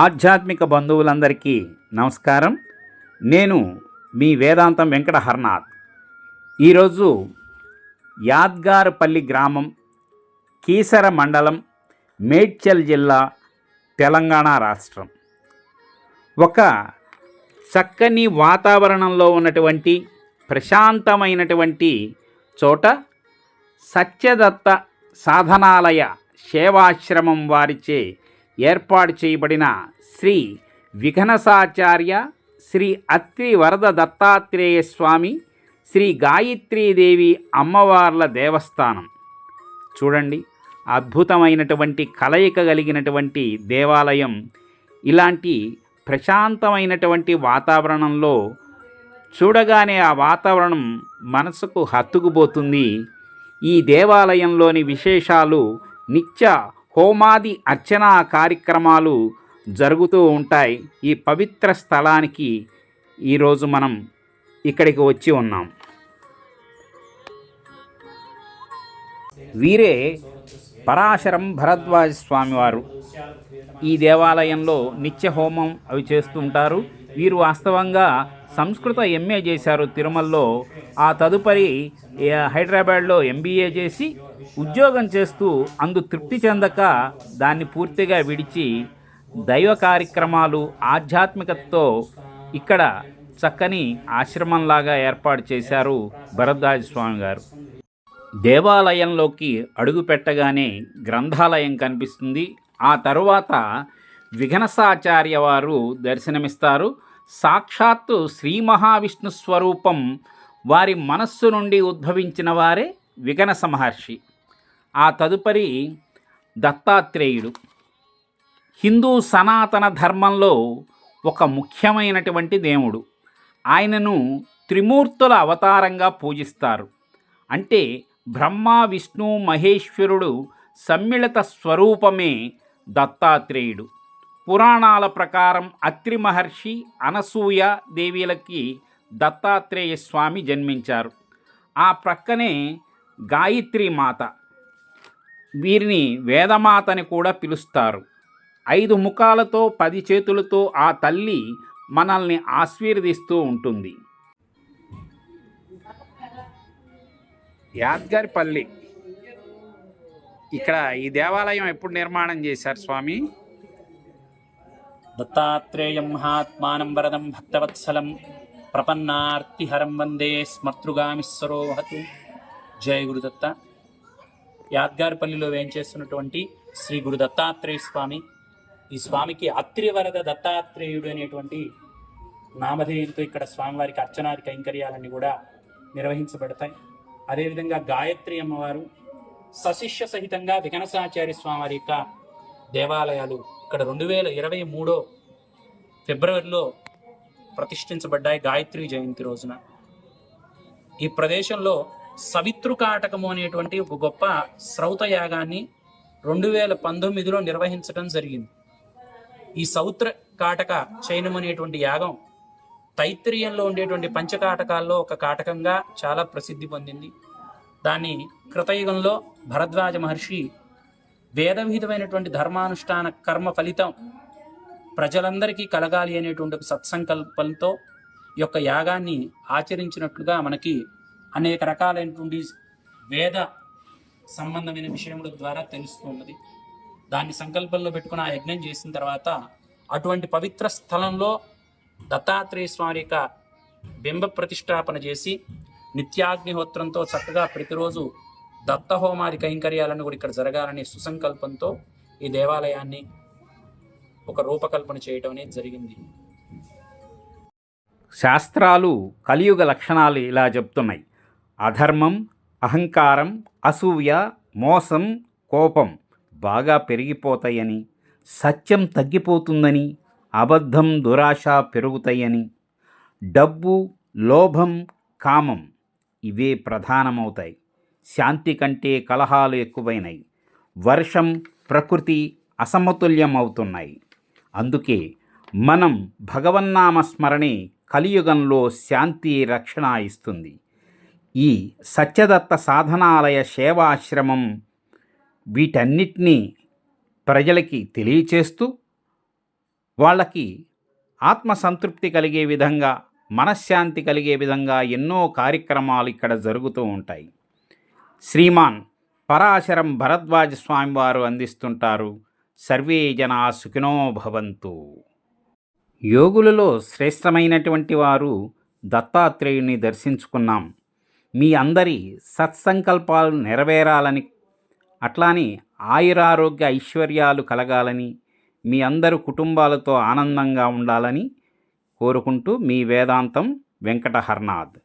ఆధ్యాత్మిక బంధువులందరికీ నమస్కారం. నేను మీ వేదాంతం వెంకట హర్నాథ్ ఈరోజు యాద్గారపల్లి గ్రామం కీసర మండలం మేడ్చల్ జిల్లా తెలంగాణ రాష్ట్రం. ఒక చక్కని వాతావరణంలో ఉన్నటువంటి ప్రశాంతమైనటువంటి చోట సత్యదత్త సాధనాలయ సేవాశ్రమం వారిచే ఏర్పాటు చేయబడిన శ్రీ విఘనసాచార్య శ్రీ అత్రి వరద దత్తాత్రేయ స్వామి శ్రీ గాయత్రీదేవి అమ్మవార్ల దేవస్థానం. చూడండి అద్భుతమైనటువంటి కలయిక కలిగినటువంటి దేవాలయం. ఇలాంటి ప్రశాంతమైనటువంటి వాతావరణంలో చూడగానే ఆ వాతావరణం మనసుకు హత్తుకుపోతుంది. ఈ దేవాలయంలోని విశేషాలు నిత్య హోమాది అర్చనా కార్యక్రమాలు జరుగుతూ ఉంటాయి. ఈ పవిత్ర స్థలానికి ఈరోజు మనం ఇక్కడికి వచ్చి ఉన్నాం. వీరే పరాశరం భరద్వాజ స్వామివారు. ఈ దేవాలయంలో నిత్య హోమం అవి చేస్తూ ఉంటారు. వీరు వాస్తవంగా సంస్కృత ఎంఏ చేశారు తిరుమలలో. ఆ తదుపరి హైదరాబాద్లో ఎంబీఏ చేసి ఉద్యోగం చేస్తూ అందు తృప్తి చెందక దాన్ని పూర్తిగా విడిచి దైవ కార్యక్రమాలు ఆధ్యాత్మికతతో ఇక్కడ చక్కని ఆశ్రమంలాగా ఏర్పాటు చేశారు భరద్వాజ స్వామి గారు. దేవాలయంలోకి అడుగు పెట్టగానే గ్రంథాలయం కనిపిస్తుంది. ఆ తరువాత విఘనసాచార్య వారు దర్శనమిస్తారు. సాక్షాత్తు శ్రీ మహావిష్ణు స్వరూపం వారి మనస్సు నుండి ఉద్భవించిన వారే విఘన మహర్షి ఆ తదుపరి దత్తాత్రేయుడు. హిందూ సనాతన ధర్మంలో ఒక ముఖ్యమైనటువంటి దేవుడు. ఆయనను త్రిమూర్తుల అవతారంగా పూజిస్తారు. అంటే బ్రహ్మ విష్ణు మహేశ్వరుడు సమ్మిళిత స్వరూపమే దత్తాత్రేయుడు. పురాణాల ప్రకారం అత్రి మహర్షి అనసూయ దేవీలకి దత్తాత్రేయ స్వామి జన్మించారు. ఆ ప్రక్కనే గాయత్రి మాత. వీరిని వేదమాతని కూడా పిలుస్తారు. ఐదు ముఖాలతో పది చేతులతో ఆ తల్లి మనల్ని ఆశీర్వదిస్తూ ఉంటుంది. యాద్గారిపల్లి. ఇక్కడ ఈ దేవాలయం ఎప్పుడు నిర్మాణం చేశారు స్వామి? దత్తాత్రేయం మహాత్మానం వరదం భక్తవత్సలం ప్రపన్నార్తిహరం వందే స్మర్తృగామిస్వరోహతు జయ గురుదత్త. యాద్గారిపల్లిలో వేయించేస్తున్నటువంటి శ్రీ గురు దత్తాత్రేయ స్వామి? ఈ స్వామికి అత్రివరద దత్తాత్రేయుడు అనేటువంటి నామధేయంతో ఇక్కడ స్వామివారికి అర్చనాది కైంకర్యాలన్నీ కూడా నిర్వహించబడతాయి. అదేవిధంగా గాయత్రి అమ్మవారు సశిష్య సహితంగా విఘనసాచార్య స్వామివారి యొక్క దేవాలయాలు ఇక్కడ రెండు వేల ఇరవై మూడో ఫిబ్రవరిలో ప్రతిష్ఠించబడ్డాయి గాయత్రి జయంతి రోజున. ఈ ప్రదేశంలో సవితృకాటకము అనేటువంటి ఒక గొప్ప శ్రౌత యాగాన్ని రెండు వేల పంతొమ్మిదిలో నిర్వహించడం జరిగింది. ఈ సౌత్ర కాటక చైనం అనేటువంటి యాగం తైత్రీయంలో ఉండేటువంటి పంచకాటకాల్లో ఒక కాటకంగా చాలా ప్రసిద్ధి పొందింది. దాన్ని కృతయుగంలో భరద్వాజ మహర్షి వేదవిహితమైనటువంటి ధర్మానుష్ఠాన కర్మ ఫలితం ప్రజలందరికీ కలగాలి అనేటువంటి ఒక సత్సంకల్పంతో ఈ యొక్క యాగాన్ని ఆచరించినట్లుగా మనకి అనేక రకాలైనటువంటి వేద సంబంధమైన విషయముల ద్వారా తెలుస్తున్నది దాన్ని సంకల్పంలో పెట్టుకుని ఆ యజ్ఞం చేసిన తర్వాత అటువంటి పవిత్ర స్థలంలో దత్తాత్రేయ స్వామి యొక్క బింబ ప్రతిష్టాపన చేసి నిత్యాగ్నిహోత్రంతో చక్కగా ప్రతిరోజు దత్తహోమాది కైంకర్యాలను కూడా ఇక్కడ జరగాలనే సుసంకల్పంతో ఈ దేవాలయాన్ని ఒక రూపకల్పన చేయటం అనేది జరిగింది. శాస్త్రాలు కలియుగ లక్షణాలు ఇలా చెప్తున్నాయి. అధర్మం అహంకారం అసూయ మోసం కోపం బాగా పెరిగిపోతాయని సత్యం తగ్గిపోతుందని అబద్ధం దురాశ పెరుగుతాయని డబ్బు లోభం కామం ఇవే ప్రధానమవుతాయి. శాంతి కంటే కలహాలు ఎక్కువైనాయి. వర్షం ప్రకృతి అసమతుల్యం అవుతున్నాయి అందుకే మనం భగవన్నామ స్మరణే కలియుగంలో శాంతి రక్షణ ఇస్తుంది. ఈ సత్యదత్త సాధనాలయ సేవాశ్రమం వీటన్నిటినీ ప్రజలకి తెలియచేస్తూ వాళ్ళకి ఆత్మసంతృప్తి కలిగే విధంగా మనశ్శాంతి కలిగే విధంగా ఎన్నో కార్యక్రమాలు ఇక్కడ జరుగుతూ ఉంటాయి. శ్రీమాన్ పరాశరం భరద్వాజ స్వామివారు అందిస్తుంటారు. సర్వే జనా సుఖినో భవంతు. యోగులలో శ్రేష్టమైనటువంటి వారు దత్తాత్రేయుని దర్శించుకున్నాం. మీ అందరి సత్సంకల్పాలు నెరవేరాలని అట్లానే ఆయురారోగ్య ఐశ్వర్యాలు కలగాలని మీ అందరు కుటుంబాలతో ఆనందంగా ఉండాలని కోరుకుంటూ మీ వేదాంతం వెంకటహర్నాథ్.